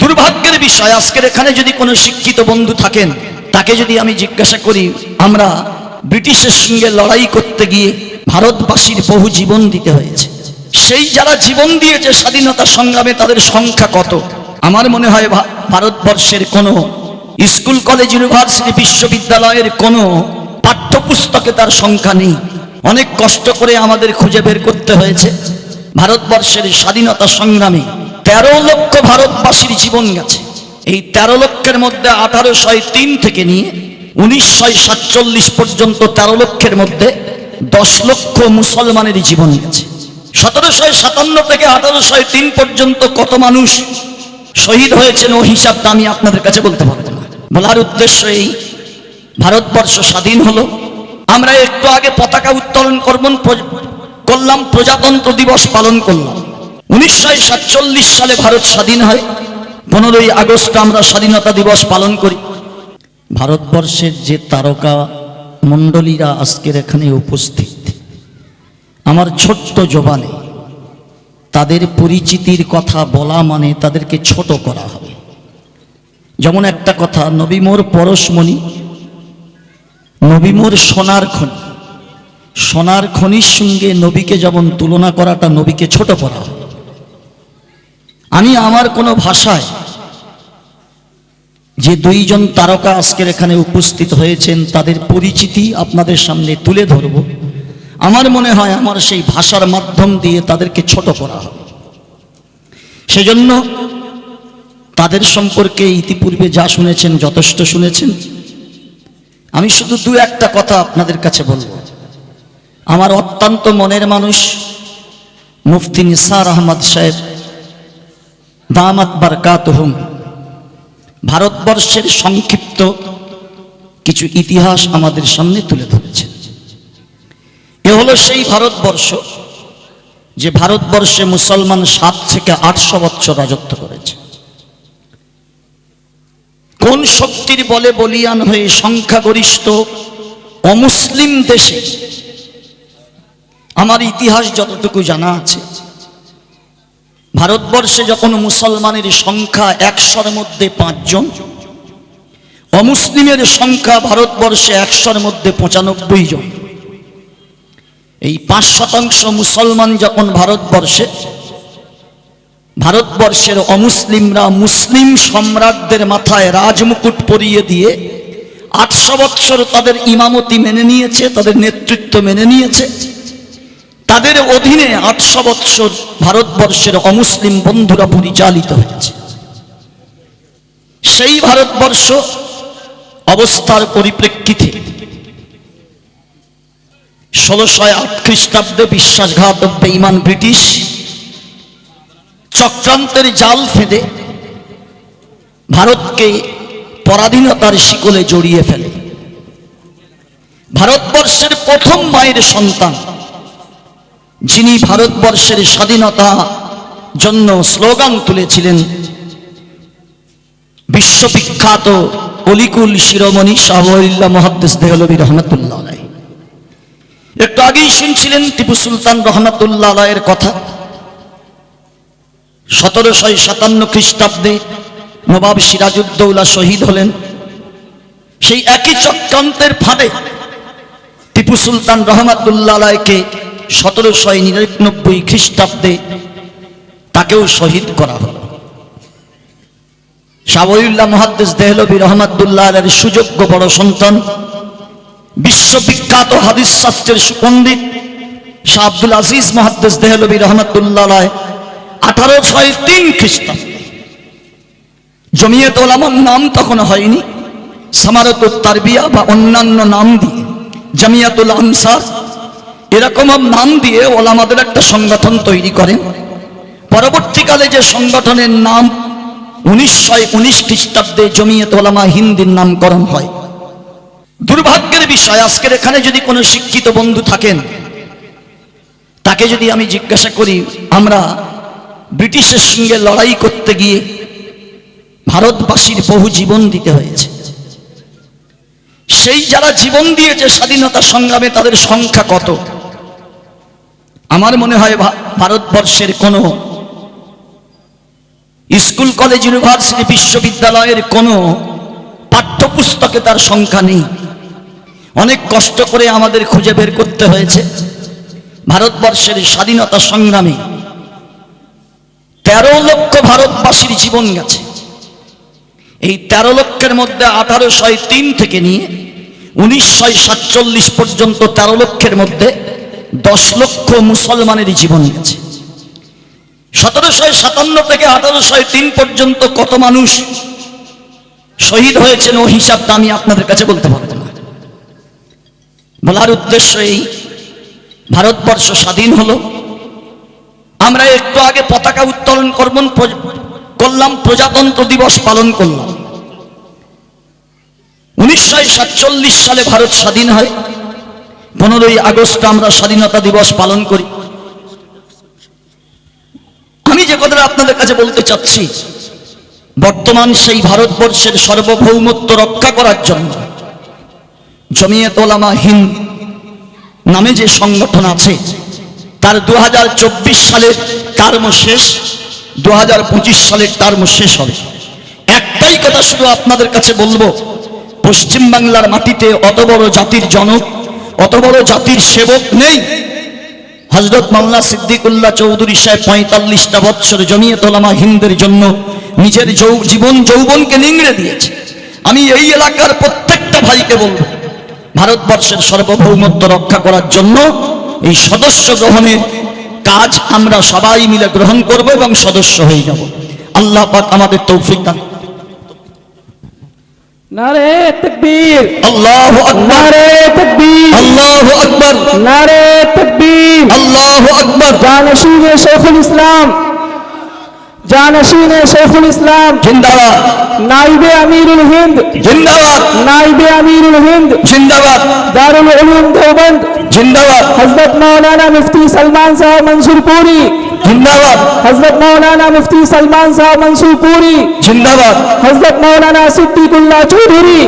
দুর্ভাগ্যের বিষয়, আজকের এখানে যদি কোনো শিক্ষিত বন্ধু থাকেন, তাকে যদি আমি জিজ্ঞাসা করি, আমরা ব্রিটিশের সঙ্গে লড়াই করতে গিয়ে ভারতবাসীর বহু জীবন দিতে হয়েছে। সেই যারা জীবন দিয়েছে, স্বাধীনতা সংগ্রামে তাদের সংখ্যা কত? আমার মনে হয় ভারতবর্ষের কোনো স্কুল, কলেজ, ইউনিভার্সিটি, বিশ্ববিদ্যালয়ের কোনো পাঠ্যপুস্তকে তার সংখ্যা নেই। অনেক কষ্ট করে আমাদের খুঁজে বের করতে হয়েছে। ভারতবর্ষের স্বাধীনতা সংগ্রামে তেরো লক্ষ ভারতবাসীর জীবন গেছে। এই তেরো লক্ষের মধ্যে আঠারোশো তিন থেকে নিয়ে উনিশশো সাতচল্লিশ পর্যন্ত তেরো লক্ষের মধ্যে দশ লক্ষ মুসলমানের জীবন গেছে। সতেরোশো সাতান্ন থেকে আঠারোশো তিন পর্যন্ত কত মানুষ শহীদ হয়েছেন ও হিসাবটা আমি আপনাদের কাছে বলতে পারব না। বলার উদ্দেশ্য এই, ভারতবর্ষ স্বাধীন হলো। আমরা একটু আগে পতাকা উত্তোলন করবেন করলাম, প্রজাতন্ত্র দিবস পালন করলাম। উনিশশো সাতচল্লিশ সালে ভারত স্বাধীন হয়। পনেরোই আগস্ট আমরা স্বাধীনতা দিবস পালন করি। ভারতবর্ষের যে তারকা মণ্ডলীরা আজকের এখানে উপস্থিত, আমার ছোট্ট জবানে তাদের পরিচিতির কথা বলা মানে তাদেরকে ছোট করা হবে। যেমন একটা কথা নবীমোর পরশমণি নবীমোর সোনার খনি। সোনার খনির সঙ্গে নবীকে যেমন তুলনা করাটা নবীকে ছোট করা হয় আমি আমার কোনো ভাষায় যে দুইজন তারকা আজকের এখানে উপস্থিত হয়েছেন, তাদের পরিচিতি আপনাদের সামনে তুলে ধরব। আমার মনে হয় আমার সেই ভাষার মাধ্যম দিয়ে তাদেরকে ছোট করা হবে। সেজন্য তাদের সম্পর্কে ইতিপূর্বে যা শুনেছেন, যথেষ্ট শুনেছেন। আমি শুধু দু একটা কথা আপনাদের কাছে বলব। আমার অত্যন্ত মনের মানুষ মুফতি নিসার আহমদ সাহেব দামাত বারকাত হুম ভারতবর্ষের সংক্ষিপ্ত কিছু ইতিহাস আমাদের সামনে তুলে ধরেছেন এ হলো সেই ভারতবর্ষ যে ভারতবর্ষে মুসলমান সাত থেকে আটশো বৎসর রাজত্ব করেছে। কোন শক্তির বলে বলিয়ান হয়ে সংখ্যাগরিষ্ঠ অমুসলিম দেশে? আমার ইতিহাস যতটুকু জানা আছে ভারতবর্ষে যখন মুসলমানের সংখ্যা একশোর মধ্যে পাঁচজন, অমুসলিমের সংখ্যা ভারতবর্ষে একশোর মধ্যে পঁচানব্বই জন। এই পাঁচ শতাংশ মুসলমান যখন ভারতবর্ষে, ভারতবর্ষের অমুসলিমরা মুসলিম সম্রাটদের মাথায় রাজমুকুট পরিয়ে দিয়ে আটশো বৎসর তাদের ইমামতি মেনে নিয়েছে, তাদের নেতৃত্ব মেনে নিয়েছে। তাদের অধীনে আটশো বৎসর ভারতবর্ষের অমুসলিম বন্ধুরা পরিচালিত হয়েছে। সেই ভারতবর্ষ অবস্থার পরিপ্রেক্ষিতে ষোলোশো আট খ্রিস্টাব্দে বিশ্বাসঘাত বেঈমান ব্রিটিশ চক্রান্তের জাল ফেঁদে ভারতকে পরাধীনতার শিকলে জড়িয়ে ফেলে। ভারতবর্ষের প্রথম মায়ের সন্তান যিনি ভারতবর্ষের স্বাধীনতা জন্য স্লোগান তুলেছিলেন, বিশ্ববিখ্যাত অলিকুল শিরোমণি শাহবুল্লাহ মহাদ্দেশ দেহলবী রহমতুল্লাহ একটু আগেই শুনছিলেন টিপু সুলতান রহমতুল্লাহ আলাইয়ের কথা। সতেরোশো সাতান্ন খ্রিস্টাব্দে নবাব সিরাজউদ্দৌলা শহীদ হলেন। সেই একই চক্রান্তের ফাঁদে টিপু সুলতান রহমাতুল্লাহ আলাইকে সতেরোশো নিরানব্বই খ্রিস্টাব্দে তাকেও শহীদ করা হলো। শাহবুল্লাহ মহাদ্দেশ দেহলবী রহমাতুল্লাহ সুযোগ্য বড় সন্তান, বিশ্ববিখ্যাত হাদিস শাস্ত্রের সুপণ্ডিত শাহ আব্দুল আজিজ মহাদ্দেশ দেহলবী রহমাতুল্লাহ আলায় আঠারোশো তিন খ্রিস্টাব্দে। জমিয়ত ওলামার নাম তখন হয়নি সামারত তারবিয়া বা অন্যান্য নাম দিয়ে। জামিয়াতুল আনসার এরকম নাম দিয়ে ওলামাদের একটা সংগঠন তৈরি করেন। পরবর্তীকালে যে সংগঠনের নাম উনিশশো উনিশ খ্রিস্টাব্দে জমিয়ত ওলামা হিন্দির নামকরণ হয়। দুর্ভাগ্যের বিষয়, আজকের এখানে যদি কোনো শিক্ষিত বন্ধু থাকেন, তাকে যদি আমি জিজ্ঞাসা করি, আমরা ব্রিটিশের সঙ্গে লড়াই করতে গিয়ে ভারতবাসীর বহু জীবন দিতে হয়েছে। সেই যারা জীবন দিয়েছে স্বাধীনতা সংগ্রামে তাদের সংখ্যা কত? আমার মনে হয় ভারতবর্ষের কোনো স্কুল, কলেজ, ইউনিভার্সিটি, বিশ্ববিদ্যালয়ের কোনো পাঠ্যপুস্তকে তার সংখ্যা নেই। অনেক কষ্ট করে আমাদের খুঁজে বের করতে হয়েছে। ভারতবর্ষের স্বাধীনতা সংগ্রামে তেরো লক্ষ ভারতবাসীর জীবন গেছে। এই তেরো লক্ষের মধ্যে আঠারোশো তিন থেকে নিয়ে উনিশশো সাতচল্লিশ পর্যন্ত তেরো লক্ষের মধ্যে দশ লক্ষ মুসলমানের জীবন গেছে। সতেরোশো সাতান্ন থেকে আঠারোশো তিন পর্যন্ত কত মানুষ শহীদ হয়েছেন ও হিসাবটা আমি আপনাদের কাছে বলতে পারব না। বলার উদ্দেশ্য এই, ভারতবর্ষ স্বাধীন হলো। আমরা একটু আগে পতাকা উত্তোলন করবেন করলাম, প্রজাতন্ত্র দিবস পালন করলাম। উনিশশো সাতচল্লিশ সালে ভারত স্বাধীন হয়। পনেরোই আগস্ট আমরা স্বাধীনতা দিবস পালন করি। আমি যে কথাটা আপনাদের কাছে বলতে চাচ্ছি, বর্তমান সেই ভারতবর্ষের সার্বভৌমত্ব রক্ষা করার জন্য জমিয়ত ওলামা হিন্দ নামে যে সংগঠন আছে, তার দু হাজার চব্বিশ সালের টার্ম শেষ দু সালের টার্ম শেষ হবে। একটাই কথা শুধু আপনাদের কাছে বলব, পশ্চিমবাংলার মাটিতে অত বড় জাতির জনক অত বড় জাতির সেবক নেই? হজরত মাল্লা সিদ্দিকুল্লাহ চৌধুরী সাহেব পঁয়তাল্লিশটা বৎসর জমিয়ে তোলামা হিন্দের জন্য নিজের জীবন যৌবনকে নিংড়ে দিয়েছে। আমি এই এলাকার প্রত্যেকটা ভাইকে বলব ভারতবর্ষের সার্বভৌমত্ব রক্ষা করার জন্য এই সদস্য গ্রহণের কাজ আমরা সবাই মিলে গ্রহণ করব এবং সদস্য হয়ে যাব। আল্লাহ পাক আমাদের তৌফিক দান। নারে তকবীর। আল্লাহ আকবার। নারে তকবীর। আল্লাহ আকবার নারে তকবীর আল্লাহ আকবার জানশীনে শেখুল ইসলাম জানশীনে শেখুল ইসলাম জিন্দাবাদ নাইবে আমিরুল হিন্দ জিন্দাবাদ নাইবে আমিরুল হিন্দ জিন্দাবাদ দারুল উলুম দেওবন্দ জিন্দাবাদ हजरत मौलाना मुफ्ती सलमान साहब मंसूर पूरी জিন্দাবাদ हजरत मौलाना मुफ्ती सलमान साहब मंसूर पूरी জিন্দাবাদ हजरत मौलाना सिद्दीकुल्लाह चौधरी